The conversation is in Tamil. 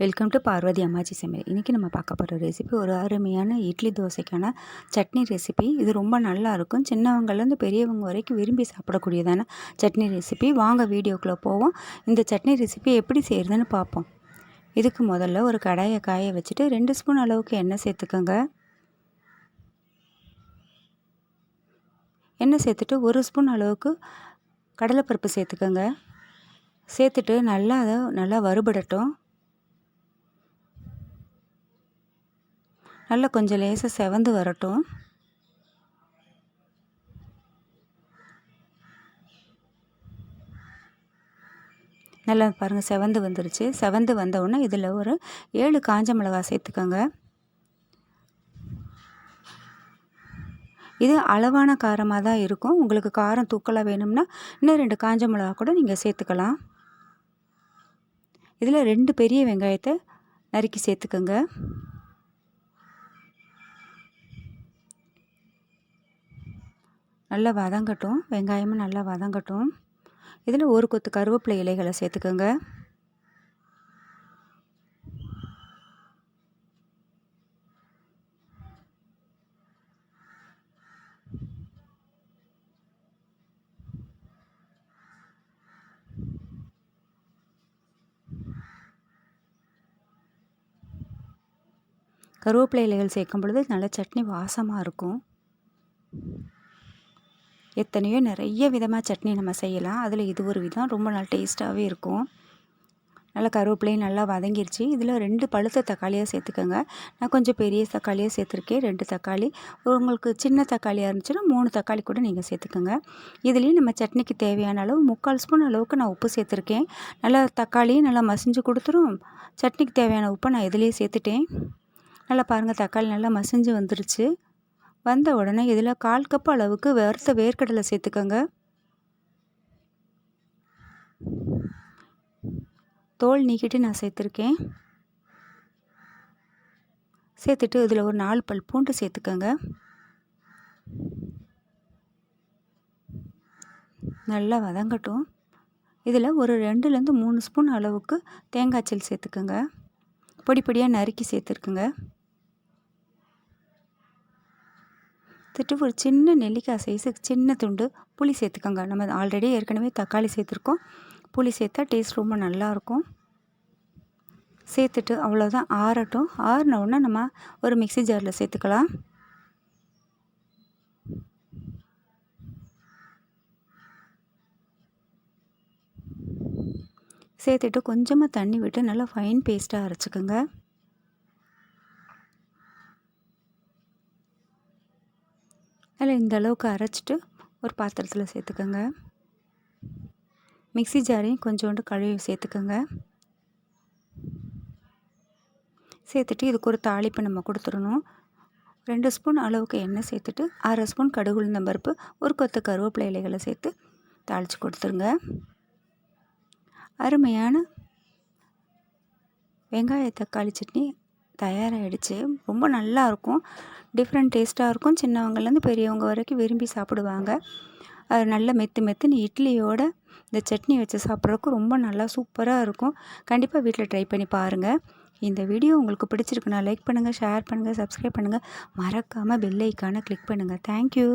வெல்கம் டு பார்வதி அம்மாச்சி சமையல் இன்றைக்கி நம்ம பார்க்க போகிற ரெசிபி ஒரு அருமையான இட்லி தோசைக்கான சட்னி ரெசிபி இது ரொம்ப நல்லா இருக்கும். சின்னவங்கலேருந்து பெரியவங்க வரைக்கும் விரும்பி சாப்பிடக்கூடியதான சட்னி ரெசிபி வாங்க வீடியோக்குள்ளே போவோம். இந்த சட்னி ரெசிபி எப்படி செய்கிறதுன்னு பார்ப்போம். இதுக்கு முதல்ல ஒரு கடாயை காய வச்சுட்டு ரெண்டு ஸ்பூன் அளவுக்கு எண்ணெய் சேர்த்துக்கோங்க. எண்ணெய் சேர்த்துட்டு ஒரு ஸ்பூன் அளவுக்கு கடலைப்பருப்பு சேர்த்துக்கோங்க. சேர்த்துட்டு நல்லா அதை நல்லா வறுபடட்டும். நல்லா கொஞ்சம் லேசாக செவந்து வரட்டும். நல்லா பாருங்கள் செவந்து வந்துருச்சு. செவந்து வந்தவுடனே இதில் ஒரு ஏழு காஞ்ச மிளகா சேர்த்துக்கோங்க. இது அளவான காரமாக தான் இருக்கும். உங்களுக்கு காரம் தூக்கலாக வேணும்னா இன்னும் ரெண்டு காஞ்ச மிளகா கூட நீங்கள் சேர்த்துக்கலாம். இதில் ரெண்டு பெரிய வெங்காயத்தை நறுக்கி சேர்த்துக்கோங்க. நல்லா வதங்கட்டும் வெங்காயமும் நல்லா வதங்கட்டும் இதில் ஒரு கொத்து கருவேப்பிலை இலைகளை சேர்த்துக்கோங்க. கருவேப்பிலை இலைகள் சேர்க்கும் பொழுது நல்ல சட்னி வாசமாக இருக்கும். எத்தனையோ நிறைய விதமாக சட்னி நம்ம செய்யலாம். அதில் இது ஒரு விதம். ரொம்ப நல்லா டேஸ்ட்டாகவே இருக்கும். நல்லா கருவேப்பிலையும் நல்லா வதங்கிருச்சு. இதில் ரெண்டு பழுத்த தக்காளியாக சேர்த்துக்கோங்க. நான் கொஞ்சம் பெரிய தக்காளியாக சேர்த்துருக்கேன். ரெண்டு தக்காளி. உங்களுக்கு சின்ன தக்காளியாக இருந்துச்சுன்னா மூணு தக்காளி கூட நீங்கள் சேர்த்துக்கோங்க. இதுலேயும் நம்ம சட்னிக்கு தேவையான அளவு முக்கால் ஸ்பூன் அளவுக்கு நான் உப்பு சேர்த்துருக்கேன். நல்லா தக்காளியும் நல்லா மசிஞ்சு கொடுத்துரும். சட்னிக்கு தேவையான உப்பை நான் இதுலேயே சேர்த்துட்டேன். நல்லா பாருங்கள் தக்காளி நல்லா மசிஞ்சு வந்துருச்சு. வந்த உடனே இதில் கால் கப் அளவுக்கு வறுத்த வேர்க்கடலை சேர்த்துக்கோங்க. தோல் நீக்கிட்டு நான் சேர்த்துருக்கேன். சேர்த்துட்டு இதில் ஒரு நாலு பல் பூண்டு சேர்த்துக்கோங்க. நல்லா வதங்கட்டும். இதில் ஒரு ரெண்டுலேருந்து மூணு ஸ்பூன் அளவுக்கு தேங்காய் சல் சேர்த்துக்கோங்க. பொடி பொடியாக நறுக்கி சேர்த்துருக்குங்க. சேர்த்துட்டு ஒரு சின்ன நெல்லிக்காய் சைஸுக்கு சின்ன துண்டு புளி சேர்த்துக்கோங்க. நம்ம ஆல்ரெடி ஏற்கனவே தக்காளி சேர்த்துருக்கோம். புளி சேர்த்தா டேஸ்ட் ரொம்ப நல்லாயிருக்கும் சேர்த்துட்டு அவ்வளோதான் ஆறட்டும். ஆறின நம்ம ஒரு மிக்சி ஜாரில் சேர்த்துக்கலாம். சேர்த்துட்டு கொஞ்சமாக தண்ணி விட்டு நல்லா ஃபைன் பேஸ்ட்டாக அரைச்சிக்கோங்க. அதில் இந்த அளவுக்கு அரைச்சிட்டு ஒரு பாத்திரத்தில் சேர்த்துக்கோங்க. மிக்சி ஜாரையும் கொஞ்சோண்டு கழுவி சேர்த்துக்கோங்க. சேர்த்துட்டு இதுக்கு ஒரு தாளிப்பு நம்ம கொடுத்துடணும். ரெண்டு ஸ்பூன் அளவுக்கு எண்ணெய் சேர்த்துட்டு அரை ஸ்பூன் கடுகு உளுந்தம் பருப்பு ஒரு கொத்து கருவேப்பிலை இலைகளை சேர்த்து தாளித்து கொடுத்துருங்க. அருமையான வெங்காய தக்காளி சட்னி தயாராகிடுச்சு ரொம்ப நல்லாயிருக்கும் டிஃப்ரெண்ட் டேஸ்ட்டாக இருக்கும். சின்னவங்கலேருந்து பெரியவங்க வரைக்கும் விரும்பி சாப்பிடுவாங்க. அது நல்ல மெத்து மெத்துன்னு இட்லியோட இந்த சட்னி வச்சு சாப்பிட்றதுக்கு ரொம்ப நல்லா சூப்பராக இருக்கும். கண்டிப்பாக வீட்டில் ட்ரை பண்ணி பாருங்கள் இந்த வீடியோ உங்களுக்கு பிடிச்சிருக்குன்னா லைக் பண்ணுங்கள் ஷேர் பண்ணுங்கள் சப்ஸ்கிரைப் பண்ணுங்கள் மறக்காமல் பெல் ஐக்கானை கிளிக் பண்ணுங்கள் தேங்க்யூ